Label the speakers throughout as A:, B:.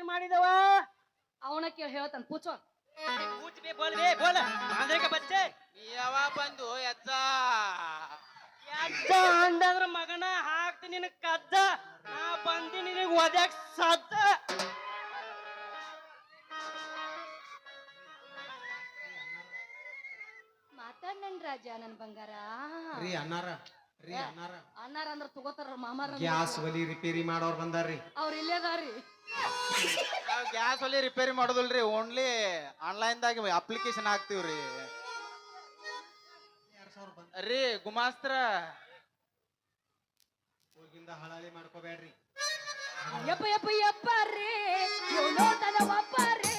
A: ಏನ್ ಮಾಡಿದವ?
B: ಅವನ ಕೇಳಿ ಹೇಳ್ತಾನ ಪೂಚೋ
C: ನೀ ಯಾವಾಗ ಬಂದು ಎದ್ದ
A: ಅಜ್ಜ ಅಂದಂದ್ರ ಮಗನ ಹಾಕ್ತಿ ನಿನಗ್ ಕದ್ದ ನಾ ಬಂದಿ ನಿನಗ್ ಒದ್ಯಾಕ್ ಸದ್ದ
B: ಮಾತಾಡ್ ನನ್ ರಾಜ ನನ್ ಬಂಗಾರ.
D: ರೀ ಅನ್ನಾರ ರೀ ಅನ್ನಾರ.
B: ಅನ್ನಾರ ಅಂದ್ರ ತಗೋತಾರ ಮಾಮಾರ
D: ಗ್ಯಾಸ್ ಒಲಿ ರಿಪೇರಿ ಮಾಡೋರ್ ಬಂದಾರ್ರಿ
B: ಅವ್ರ ಇಲ್ಲೇ ಅದಾರಿ
C: ಗ್ಯಾಸ್ ಒಲಿ ರಿಪೇರಿ ಮಾಡೋದಿಲ್ರಿ ಓನ್ಲಿ ಆನ್ಲೈನ್ ದಾಗ ಅಪ್ಲಿಕೇಶನ್ ಹಾಕ್ತಿವ್ರಿ ರೀ. ಗುಮಾಸ್ತ್ರ.
D: ಹೋಗಿಂದ ಹಳಾಳಿ ಮಾಡ್ಕೋಬೇಡ್ರಿ.
B: ಯಪ್ಪ ಯಪ್ಪ ಯಪ್ಪ ರೀ ನೋಟದ ಒಪ್ಪ ರೇ.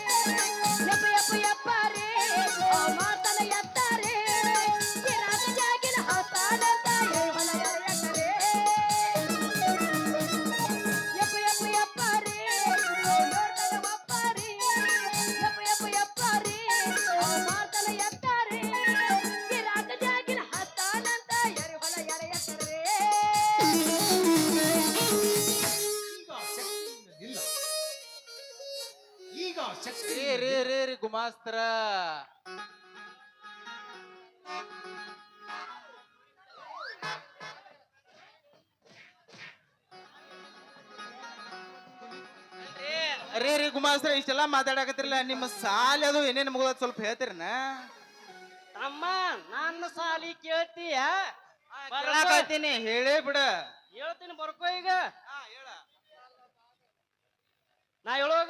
B: ರೀ
C: ಗುಮಾಸ್ತರ? ಅರೇ ರೀ ಗುಮಾಸ್ತರ ಇಷ್ಟೆಲ್ಲ ಮಾತಾಡಕತ್ತಿರಲ್ಲ ನಿಮ್ಮ ಸಾಲ ಅದು ಏನೇನು ಮುಗಿದ ಸ್ವಲ್ಪ ಹೇಳ್ತೀರನ?
A: ತಮ್ಮ ನನ್ನ ಸಾಲಿ ಕೇಳ್ತೀಯ?
C: ಕೇಳಾಕತ್ತೀನಿ ಹೇಳೇ ಬಿಡ.
A: ಹೇಳ್ತೀನಿ ಬರ್ಕೋ ಈಗ.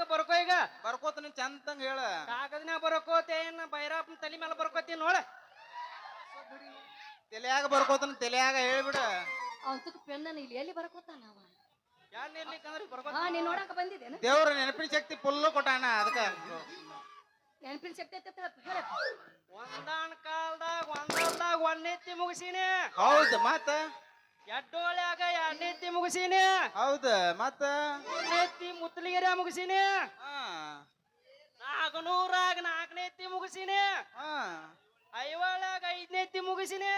A: ನಾ ಬರ್ಕೋ ಈಗ?
C: ಬರ್ಕೋತೀನಿ ಚಂದಂಗ ಹೇಳ.
A: ಕಾಗದನ್ಯಾಗ ಬರ್ಕೋತೇನ ಬೈರಾಪನ ತಲೆ ಮೇಲೆ ಬರ್ಕೋತೀನಿ ನೋಡ.
C: ತಲೆಯಾಗ ಬರ್ಕೋತನ ತಲೆಯಾಗ ಹೇಳ್ಬಿಡ.
B: ಅವಂತಕ್ ಪೆನ್ನ ಇಲ್ಲಿ ಎಲ್ಲಿ ಬರ್ಕೋತಾನ ಅವ?
A: ಯಾನ್ ಇರ್ಲಿಕ್ಕಂದ್ರೆ ಬರ್ಕೋ
B: ಹಾ ನೀನ್ ನೋಡಾಕ ಬಂದಿದ್ದೇನ?
C: ದೇವ್ರ ನೆನಪಿನ ಶಕ್ತಿ ಫುಲ್ಲು ಕೊಟ್ಟಾನ ಅದಕ್ಕ.
B: ನೆನಪಿನ ಶಕ್ತಿ ಐತೆ ಹೇಳಪ್ಪ
A: ಒಂದಾನ್ ಕಾಲ್ದಾಗ ಒಂದಲ್ದಾಗ ಒಂದೆತ್ತಿ ಮುಗಿಸೀನಿ.
C: ಹೌದು ಮತ್ತ
A: ಎಡ್ಡೋಳ್ಯಾಗ ಎಣ್ಣೆತ್ತಿ ಮುಗಿಸೀನಿ.
C: ಹೌದ ಮತ್ತ?
A: ಮೂರನೆತ್ತಿ ಮುತ್ತಲಿಗೆರೆ ಮುಗಿಸೀನಿ.
C: ಹಾ.
A: ನಾಲ್ಕನೂರಾಗ ನಾಲ್ಕನೆತ್ತಿ ಮುಗಿಸೀನಿ.
C: ಹಾ.
A: ಐವಳ್ಯಾಗ ಐದನೆತ್ತಿ ಮುಗಿಸೀನಿ.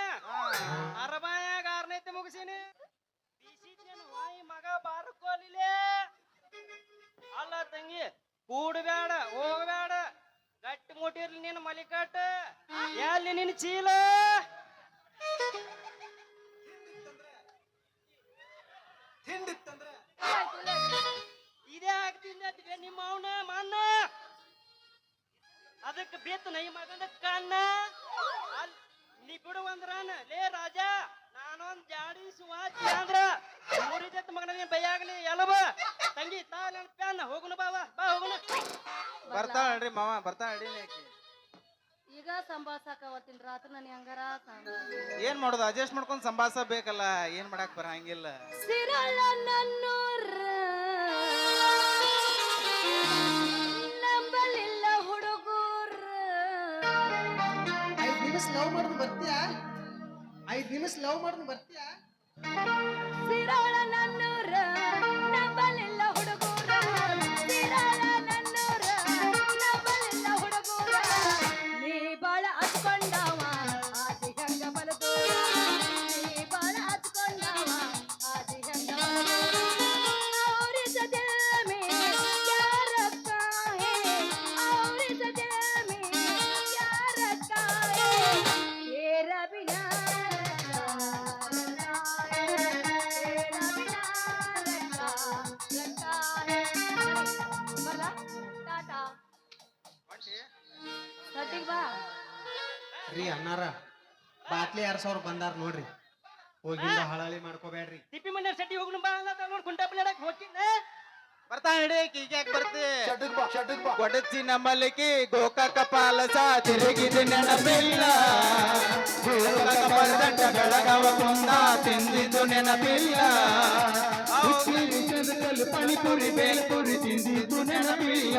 A: ಅರಬಾಯಾಗ ಆರನೆತ್ತಿ ಮುಗಿಸೀನಿ. ವಾಯಿ ಮಗ ಬಾರ್ಕೋಲಿಲೆ. ಅಲ್ಲ ತಂಗಿ ಕೂಡಬೇಡ ಹೋಗಬೇಡ. ಗಟ್ಟಿ ಮುಟ್ಟಿರ್ಲಿ ನಿನ್ನ ಮಲಿಕಟ್ಟ. ಎಲ್ಲಿ ನಿನ್ನ ಚೀಲ? ಅದಕ್ಕೆ ಬೇತು ನೈ ಮಗನ ಕಣ್ಣ. ನೀ ಬಿಡು ಅಂದ್ರಾನ ಲೇ ರಾಜ ನಾನೊಂದ್ ಜಾಡಿ ಸುವಾಚಿ ಅಂದ್ರ ಮುರಿದತ್ ಮಗನ ಭಯ ಆಗ್ಲಿ ಎಲಬ. ತಂಗಿ ತಾ ಪ್ಯಾನ್ ಹೋಗುನು ಬಾವ ಬಾ ಹೋಗುನು.
C: ರೀ ಮಾವ ಬರ್ತಾಳ ಆಕಿ.
B: ಈಗ ಸಂಭಾಳ್ಸಾಕ ಅವತ್ತಿನ ರಾತ್ರಿ ನನ್ ಹಂಗಾರ
C: ಏನ್ ಮಾಡೋದು ಅಡ್ಜಸ್ಟ್ ಮಾಡ್ಕೊಂಡು ಸಂಭಾಸ ಬೇಕಲ್ಲ ಏನ್ ಮಾಡಕ್ ಬರಂಗಿಲ್ಲ.
B: ಸಿರಳ ನನ್ನೂರ
D: ಬರ್ತೀಯಾ? ಐದ್ ನಿಮಿಷ ಲವ್ ಮಾಡ್ದು ಬರ್ತೀಯಾ? ರೀ ಅನ್ನಾರ ಬಾಟ್ಲಿ ಎರಡ್ ಸಾವಿರ ಬಂದಾರ ನೋಡ್ರಿ ಹೋಗಿಂದ ಹಳಾಳಿ ಮಾಡ್ಕೋಬೇಡ್ರಿ
A: ತಿಪ್ಪಿ ಮನೆ ಸೆಟ್ಟಿ ಹೋಗುನು ಬಾ ಅಂತ ನೋಡ್ ಕುಂಟ ಪ್ಲೇಡಕ್ ಹೋಗಿನ
C: ಬರ್ತಾ ಹಿಡಿ ಈಗ ಯಾಕೆ ಬರ್ತಿ ಕೊಡಚಿ ನಮ್ಮಲ್ಲಿಕಿ ಗೋಕಾಕ ಪಾಲಸ ತಿರುಗಿದ ನೆನಪಿಲ್ಲ ಗೋಕಾಕ ಪರದಂಡ ಬೆಳಗಾವ ಕುಂದ ತಿಂದಿದ್ದು ನೆನಪಿಲ್ಲ ಉಪ್ಪಿನ ಚದಕಲು ಪಣಿಪುರಿ ಬೇಲ್ಪುರಿ ತಿಂದಿದ್ದು ನೆನಪಿಲ್ಲ